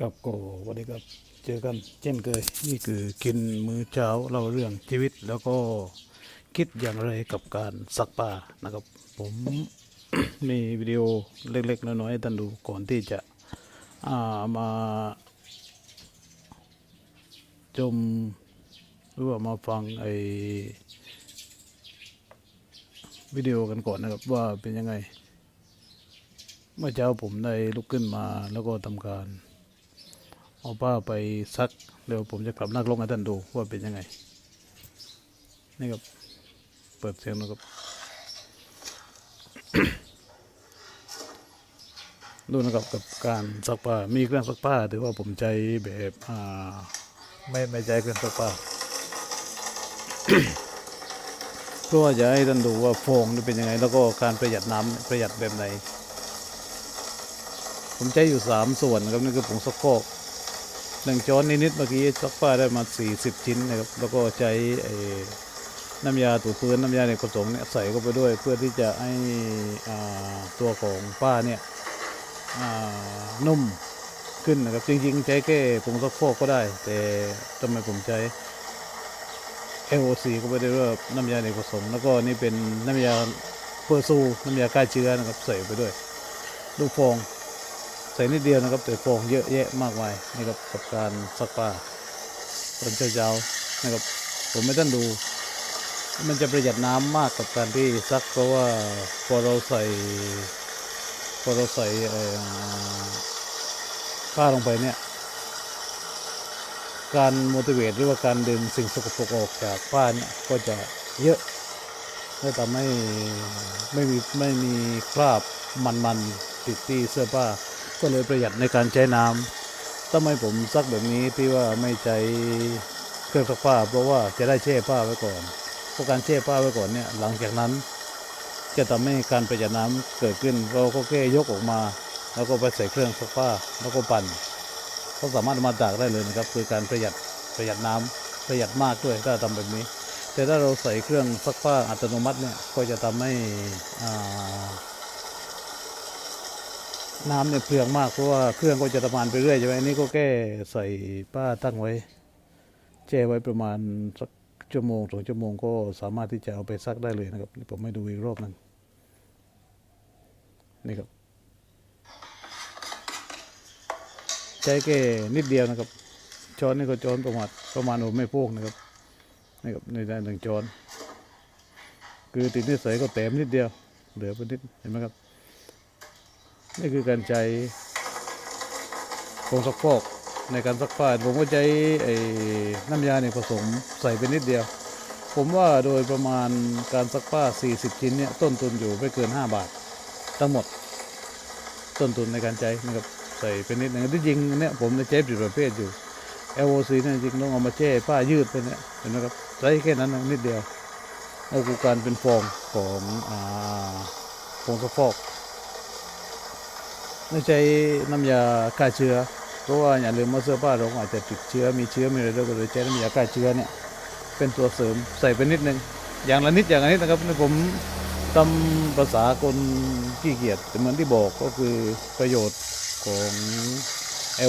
กับโกวัสดีครับเจอกันเช่นเคยนี่คือกินมื้อเช้าเราเรื่องชีวิตแล้วก็คิดอย่างไรกับการซักผ้านะครับ ผมมีวิดีโอเล็กๆน้อยๆให้ท่านดูก่อนที่จะามาชมหรือว่ามาฟังไอวิดีโอกันก่อนนะครับว่าเป็นยังไง เมื่อเช้าผมได้ลุกขึ้นมาแล้วก็ทำการ เอาผ้าไปซักเดี๋ยวผมจะกลับนักลงให้ท่านดูว่าเป็นยังไง นี่ครับ เปิดเสียงนะครับ ดูนะครับกับการซักผ้า มีเครื่องซักผ้าถือว่าผมใช้แบบอ่าไม่ไม่ใช้เครื่องซักผ้าเพื่อจะให้ท่านดูว่าโฟงนี่เป็นยังไง แล้วก็การประหยัดน้ำประหยัดแบบไหน ผมใช้อยู่สามส่วนครับนี่คือผงซักฟอก หนึ่งช้อนนิดๆเมื่อกี้ซักผ้าได้มา 40 ชิ้นนะครับ แล้วก็ใช้น้ำยาถูพื้นน้ำยาในกระสงเนี่ยใส่เข้าไปด้วย เพื่อที่จะให้ตัวของผ้าเนี่ยนุ่มขึ้นนะครับ จริงๆ ใช้แค่ผงซักฟอกก็ได้ แต่ทำไมผมใช้ LOC ก็ไปด้วยว่าน้ำยาในกระสงแล้วก็นี่เป็นน้ำยาเพื่อสู้น้ำยาฆ่าเชื้อนะครับใส่ไปด้วย ลูกฟอง ใส่นิดเดียวนะครับ แต่ฟองเยอะแยะมากมายนี่ครับกับการซักผ้าตอนเช้าๆนะครับ ผมไม่ท่านดู มันจะประหยัดน้ำมากกับการที่ซัก เพราะว่าพอเราใส่พอเราใส่ผ้าลงไปเนี่ย การ motivate หรือว่าการดึงสิ่งสกปรกออกจากผ้าเนี่ยก็จะเยอะและทำให้ไม่มีไม่มีคราบมันๆติดที่เสื้อผ้า ก็เลยประหยัดในการใช้น้ำทำไมผมซักแบบนี้ที่ว่าไม่ใช้เครื่องซักผ้า เพราะว่าจะได้แช่ผ้าไว้ก่อนเพราะการแช่ผ้าไว้ก่อนเนี่ยหลังจากนั้น จะทำให้การประหยัดน้ำเกิดขึ้น เราก็แค่ยกออกมา แล้วก็ไปใส่เครื่องซักผ้าแล้วก็ปั่นก็สามารถมาตากได้เลยนะครับ คือการประหยัดประหยัดน้ำประหยัดมากด้วยถ้าทำแบบนี้ แต่ถ้าเราใส่เครื่องซักผ้าอัตโนมัติเนี่ยก็จะทำให้อ่า น้ำเนี่ยเปลืองมากเพราะว่าเครื่องก็จะทำงานไปเรื่อยใช่ไหมนี่ก็แค่ใส่ป้าตั้งไว้แช่ไว้ประมาณสักชั่วโมงสองชั่วโมงก็สามารถที่จะเอาไปซักได้เลยนะครับผมให้ดูอีกรอบนึงนี่ครับ ใช้แค่นิดเดียวนะครับ ช้อนนี่ก็ช้อนประมาณประมาณโอ้ไม่พวกนะครับนี่ครับในี่ได้หนึ่งช้อน คือติดนิสัยก็แต้มนิดเดียวเหลือไปนิดเห็นไหมครับ นี่คือการใช้ผงซักฟอกในการซักผ้าผมก็ใช้ไอ้น้ำยาเนี่ยผสมใส่ไปนิดเดียว ผมว่าโดยประมาณการซักผ้า 40 ชิ้นเนี่ยต้นทุนอยู่ไม่เกิน 5 บาท ทั้งหมด ต้นทุนในการใช้นะครับใส่ไปนิดหนึงที่จริงเนี่ยผมจะใช้ผิดประเภทอยู่ LOC เนี่ยจริงต้องเอามาแช่ผ้ายืดไปเนี่ยเห็นไหมครับใช้แค่นั้นนะนิดเดียวเอากูการเป็นฟองของอ่าผงซักฟอก ไม่ใช้น้ำยาฆ่าเชื้อ เพราะว่าอย่าลืมว่าเสื้อผ้าเราอาจจะติดเชื้อมีเชื้อมีอะไรด้วยก็เลยใช้น้ำยาฆ่าเชื้อเนี่ยเป็นตัวเสริมใส่ไปนิดนึงอย่างละนิดอย่างละนิดนะครับนี่ผมทำภาษาคนขี้เกียจแต่เหมือนที่บอกก็คือประโยชน์ของ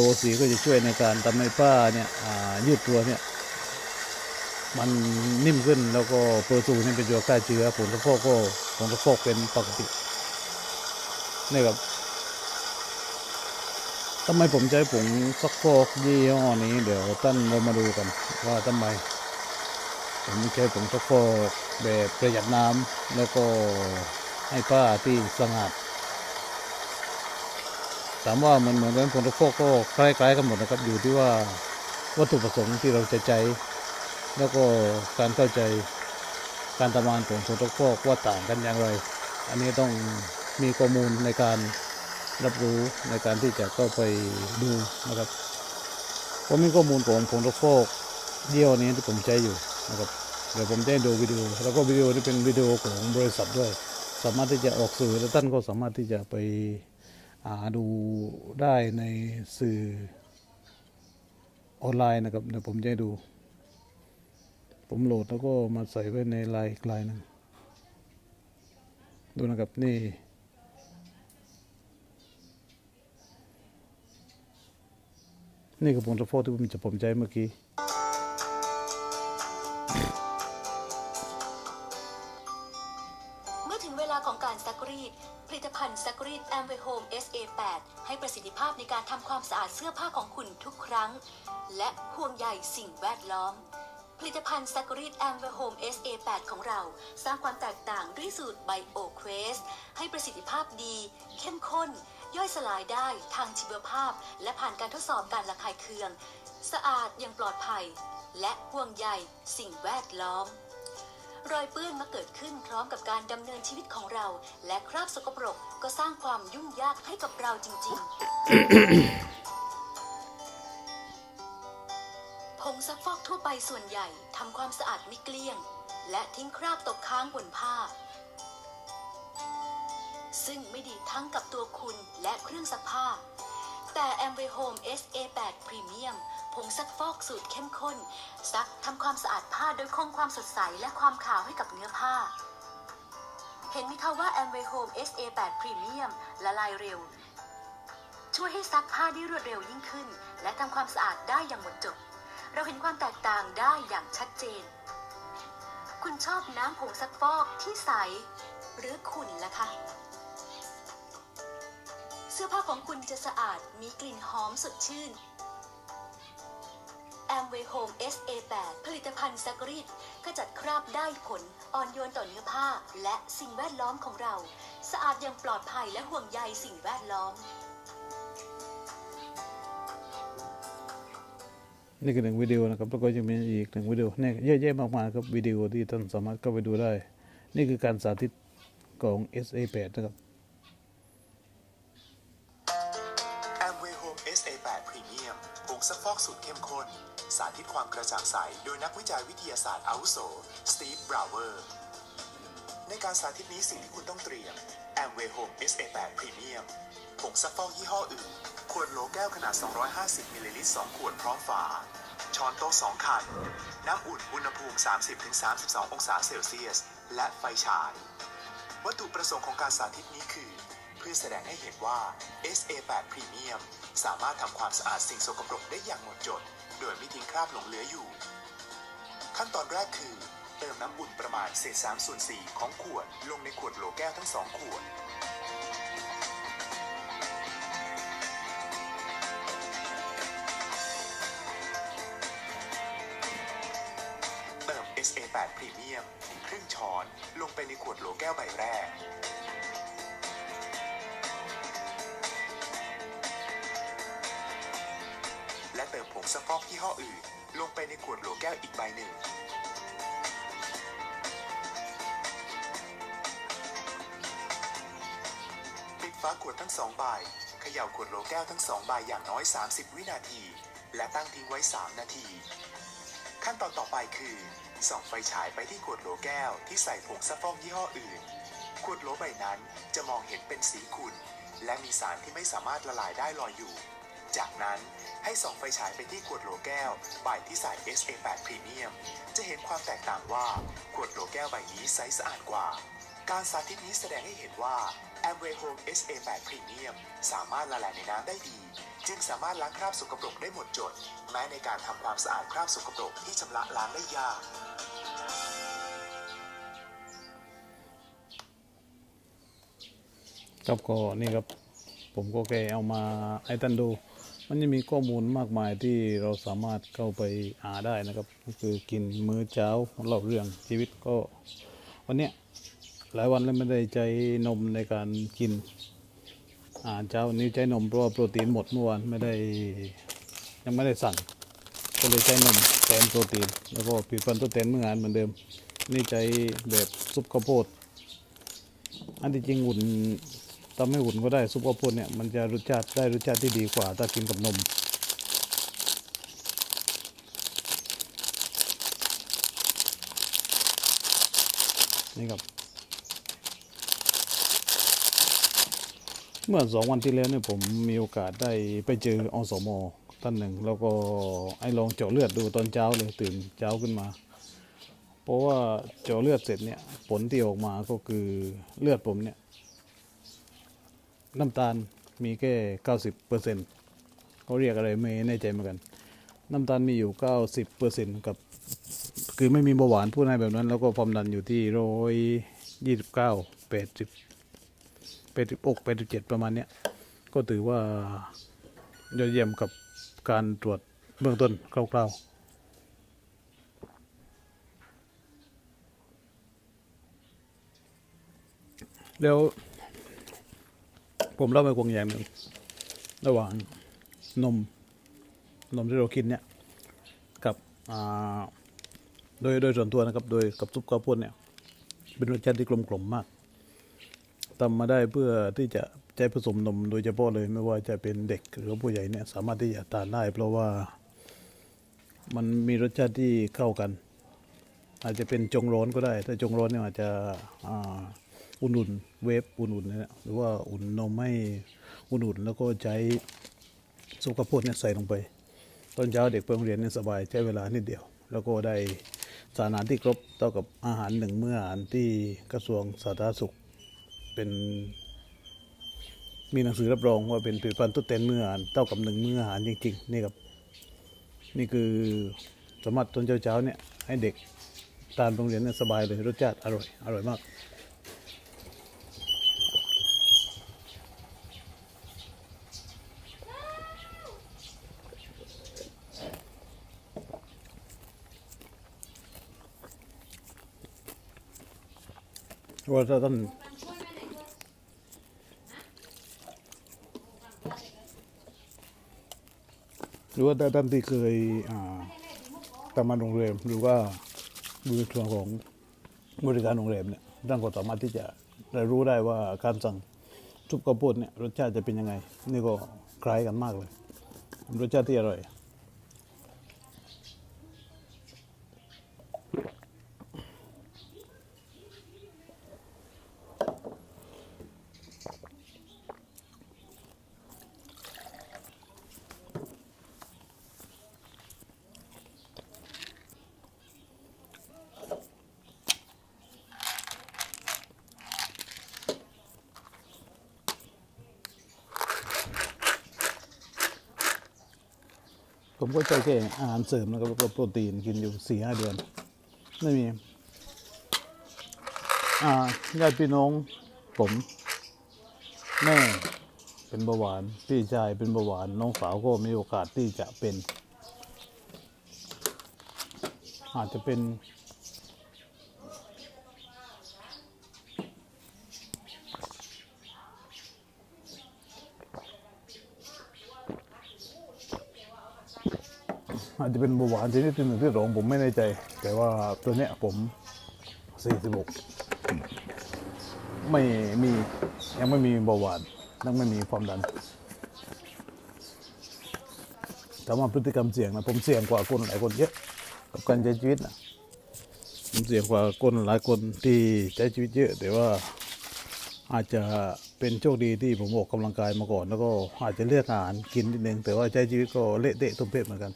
LOC ก็จะช่วยในการทำให้ผ้าเนี่ยยืดตัวเนี่ยมันนิ่มขึ้นแล้วก็โปอรตูนี่เป็นตัวฆ่าเชื้อผลสะโพกก็ผลสะโพกเป็นปกตินี่ครับ ทำไมผมใช้ผงซักฟอกยี่ห้อนี้ เดี๋ยวท่านเรามาดูกันว่าทำไม ผมใช้ผงซักฟอกแบบประหยัดน้ำแล้วก็ให้ผ้าที่สะอาดถามว่ามันเหมือนกันผงซักฟอกก็คล้ายๆกันหมดนะครับอยู่ที่ว่าวัตถุประสงค์ที่เราจะใช้แล้วก็การเข้าใจการทำงานของผงซักฟอกว่าต่างกันอย่างไร อันนี้ต้องมีข้อมูลในการ รับรู้ในการที่จะเข้าไปดูนะครับผมมีข้อมูลของผงซักฟอกยี่ห้อนี้ที่ผมใช้อยู่นะครับเดี๋ยวผมจะให้ดูวิดีโอ แล้วก็วิดีโอนี้เป็นวิดีโอของบริษัทด้วย สามารถที่จะออกสื่อและท่านก็สามารถที่จะไปหาดูได้ในสื่อออนไลน์นะครับเดี๋ยวผมจะให้ดู ผมโหลดแล้วก็มาใส่ไว้ในไลน์กไลน์หนึงดูนะครับนี่ นี่คือผงซักฟอกที่ผมจะผมใช้เมื่อกี้ เมื่อถึงเวลาของการซักรีด ผลิตภัณฑ์ซักรีดแอมเวโฮม SA8 ให้ประสิทธิภาพในการทำความสะอาดเสื้อผ้าของคุณทุกครั้ง และห่วงใยสิ่งแวดล้อมผลิตภัณฑ์ซักรีดแอมเวโฮม SA8 ของเรา สร้างความแตกต่างด้วยสูตรไบโอเควสให้ประสิทธิภาพดี เข้มข้น ย่อยสลายได้ทางชีวภาพ และผ่านการทดสอบการระคายเคือง สะอาดอย่างปลอดภัย และห่วงใยสิ่งแวดล้อม รอยเปื้อนมาเกิดขึ้นพร้อมกับการดำเนินชีวิตของเรา และคราบสกปรกก็สร้างความยุ่งยากให้กับเราจริง ๆผงซักฟอกทั่วไปส่วนใหญ่ทำความสะอาดไม่เกลี้ยง และทิ้งคราบตกค้างบนผ้า ซึ่งไม่ดีทั้งกับตัวคุณและเครื่องซักผ้า แต่ a m w a y Home SA8 Premium ผงซักฟอกสูตรเข้มข้น ซักทำความสะอาดผ้าโดยคงความสดใสและความขาวให้กับเนื้อผ้า เห็นไหมคะว่า a m w a y Home SA8 Premium ละลายเร็ว ช่วยให้ซักผ้าได้รวดเร็วยิ่งขึ้น และทำความสะอาดได้อย่างหมดจด เราเห็นความแตกต่างได้อย่างชัดเจน คุณชอบน้ำผงซักฟอกที่ใส หรือขุ่นล่ะคะ เสื้อผ้าของคุณจะสะอาดมีกลิ่นหอมสดชื่น Amway Home SA8 ผลิตภัณฑ์ซักรีดขจัดคราบได้ผล อ่อนโยนต่อเนื้อผ้าและสิ่งแวดล้อมของเรา สะอาดอย่างปลอดภัยและห่วงใยสิ่งแวดล้อม นี่คือหนึ่งวิดีโอนะครับแล้วก็ยังมีอีกหนึ่งวิดีโอเนี่ยเยอะแยะมากมายครับวิดีโอที่ท่านสามารถเข้าไปดูได้ นี่คือการสาธิตของ SA8 นะครับ ระจ่างใส โดยนักวิจัยวิทยาศาสตร์อาวุโส สตีฟ บราวเวอร์ ในการสาธิตนี้สิ่งที่คุณต้องเตรียม Amway Home SA8 Premium ผงซักฟอกยี่ห้ออื่น ขวดโหลแก้วขนาด 250 มิลลิลิตร 2 ขวดพร้อมฝา ช้อนโต๊ะ2คัน น้ำอุ่นอุณหภูมิ 30-32 องศาเซลเซียส และไฟฉาย วัตถุประสงค์ของการสาธิตนี้คือ เพื่อแสดงให้เห็นว่า SA8 Premium สามารถทำความสะอาดสิ่งสกปรกได้อย่างหมดจด โดยไม่ทิ้งคราบหลงเหลืออยู่ ขั้นตอนแรกคือ เติมน้ำอุ่นประมาณเศษ3ส่วน4ของขวด ลงในขวดโหลแก้วทั้งสองขวดเติม SA8 Premium ครึ่งช้อนลงไปในขวดโหลแก้วใบแรก และเติมผงซักฟอกยี่ห้ออื่น ลงไปในขวดโหลแก้วอีกใบหนึ่ง ปิดฝาขวดทั้งสองใบเขย่าขวดโหลแก้วทั้งสองใบอย่างน้อย 30 วินาที และตั้งทิ้งไว้ 3 นาที ขั้นตอนต่อไปคือส่องไฟฉายไปที่ขวดโหลแก้วที่ใส่ผงซักฟอกยี่ห้ออื่น ขวดโหลใบนั้นจะมองเห็นเป็นสีขุ่นและมีสารที่ไม่สามารถละลายได้ลอยอยู่ จากนั้น ให้ส่องไฟฉายไปที่ขวดโหลแก้ว ใบที่ใส่ SA8 Premium จะเห็นความแตกต่างว่าขวดโหลแก้วใบนี้ใสสะอาดกว่า การสาธิตนี้แสดงให้เห็นว่า Amway Home SA8 Premium สามารถละลายในน้ำได้ดี จึงสามารถล้างคราบสกปรกได้หมดจด แม้ในการทำความสะอาดคราบสกปรกที่ชำระล้างได้ยากครับก็นี่ครับผมก็แค่เอามาให้ท่านดู มันจะมีข้อมูลมากมายที่เราสามารถเข้าไปหาได้นะครับก็คือกินมื้อเช้าเล่าเรื่องชีวิตก็ วันเนี้ยหลายวันแล้วไม่ได้ใช้นมในการกินอาหารเช้าวันนี้ใช้นมเพราะว่าโปรตีนหมดเมื่อวานไม่ได้ยังไม่ได้สั่งก็เลยใช้นมแทนโปรตีนแล้วก็ผิดพันธุ์ทดแทนเมื่องานเหมือนเดิมนี่ใช้แบบซุปข้าวโพดอันที่จริงอุ่น ทำให้อุ่นก็ได้ซุปข้าวโพดเนี่ยมันจะรสชาติได้รสชาติที่ดีกว่าถ้ากินกับนมนี่ครับ เมื่อสองวันที่แล้วเนี่ยผมมีโอกาสได้ไปเจออสมอท่านหนึ่ง แล้วก็ไอ้ลองเจาะเลือดดูตอนเช้าเลยตื่นเช้าขึ้นมา เพราะว่าเจาะเลือดเสร็จเนี่ยผลที่ออกมาก็คือเลือดผมเนี่ย น้ำตาลมีแค่เก้าสิบเปอร์เซ็นต์เขาเรียกอะไรไม่แน่ใจเหมือนกัน น้ำตาลมีอยู่90เปอร์เซ็นต์กับ คือไม่มีเบาหวานพูดง่ายแบบนั้น แล้วก็ความดันอยู่ที่ร้อยยี่สิบเก้าแปดสิบแปดสิบอกแปดสิบเจ็ดประมาณเนี้ยก็ถือว่ายอดเยี่ยมกับการตรวจเบื้องต้นคร่าวๆแล้ว ผมเล่าไปกวงอย่างหนึ่งระหว่างนมนมที่เรากินเนี่ยกับอ่าโดยโดยส่วนตัวนะครับ โดยกับซุปข้าวโพดเนี่ย เป็นรสชาติที่กลมกล่อมมากทำมาได้เพื่อที่จะใช้ผสมนมโดยเฉพาะเลยไม่ว่าจะเป็นเด็กหรือผู้ใหญ่เนี่ยสามารถที่จะทานได้ เพราะว่ามันมีรสชาติที่เข้ากัน อาจจะเป็นจงร้อนก็ได้ ถ้าจงร้อนเนี่ยอาจจะอ่า อุ่นๆเวฟอุ่นๆเนี่ยหรือว่าอุ่นนมให้อุ่นๆแล้วก็ใช้ซุปข้าวโพดเนี่ยใส่ลงไป ตอนเช้าเด็กไปโรงเรียนเนี่ยสบายใช้เวลานิดเดียว แล้วก็ได้สารอาหารที่ครบเท่ากับอาหารหนึ่งมื้ออาหารที่กระทรวงสาธารณสุขเป็นมีหนังสือรับรองว่าเป็นผลิตภัณฑ์ทดแทนมื้ออาหารเท่ากับหนึ่งมื้ออาหารจริง ๆ นี่ครับนี่คือสมารถตอนเช้าๆเนี่ยให้เด็กทานโรงเรียนเนี่ยสบายเลยรสชาติอร่อยอร่อยมาก ว่าถ้าท่านหรือว่าถ้าท่านที่เคยอาทำงานโรงแรมหรือว่าดูในส่วนของบริการโรงแรมเนี่ยท่านก็สามารถที่จะได้รู้ได้ว่าการสั่งซุปข้าวโพดเนี่ยรสชาติจะเป็นยังไง นี่ก็คล้ายกันมากเลย รสชาติที่อร่อย ผมก็ใช้แค่อาหารเสริมแล้วก็โปรตีนกินอยู่สี่ห้าเดือน ไม่มีอ่าญาติพี่น้องผม แม่เป็นเบาหวาน พี่ชายเป็นเบาหวาน น้องสาวก็มีโอกาสที่จะเป็น อาจจะเป็น อาจจะเป็นเบาหวานชนิดที่หนึ่งที่สองผมไม่แน่ใจ แต่ว่าตัวเนี้ยผมสี่สิบหกไม่มียังไม่มีเบาหวานยังไม่มีความดันแต่ว่าพฤติกรรมเสี่ยงนะผมเสี่ยงกว่าคนหลายคนเยอะกับการใช้ชีวิตนะผมเสี่ยงกว่าคนหลายคนที่ใช้ชีวิตเยอะ แต่ว่าอาจจะเป็นโชคดีที่ผมออกกำลังกายมาก่อน แล้วก็อาจจะเลือกอาหารกินนิดนึงแต่ว่าใช้ชีวิตก็เละเทะตุ้มเป๊ะเหมือนกัน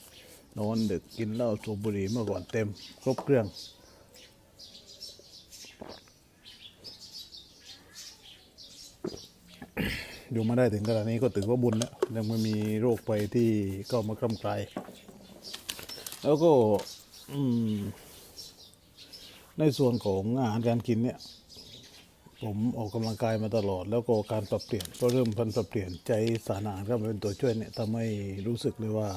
นอนดึกกินเหล้าสูบบุหรี่เมื่อก่อนเต็ม ครบเครื่อง อยู่มาได้ถึงขนาดนี้ก็ถือว่าบุญแล้วยังไม่มีโรคไปที่ก็มาคล่ำกลายแล้วก็ในส่วนของอาหารการกินเนี่ย ผมออกกำลังกายมาตลอด แล้วก็การปรับเปลี่ยนก็เริ่มพันปรับเปลี่ยนใจสารอาหารเข้ามาเป็นตัวช่วยเนี่ยทำให้รู้สึกเลยว่า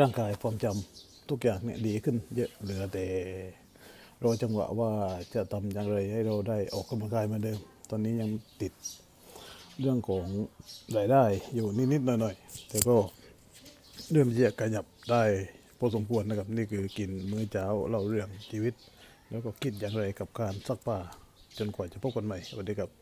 ร่างกายความจำทุกอย่างเนี่ยดีขึ้นเยอะเหลือแต่รอจังหวะว่าจะทำอย่างไรให้เราได้ออกกำลังกายมือนเดิม ตอนนี้ยังติดเรื่องของรายได้อยู่นิดๆหน่อยๆแต่ก็เริ่มที่จะขยับได้พอสมควรนะครับ นี่คือกินมื้อเช้าเล่าเรื่องชีวิต แล้วก็คิดอย่างไรกับการซักผ้าจนกว่าจะพบกันใหม่สวัสดีครับ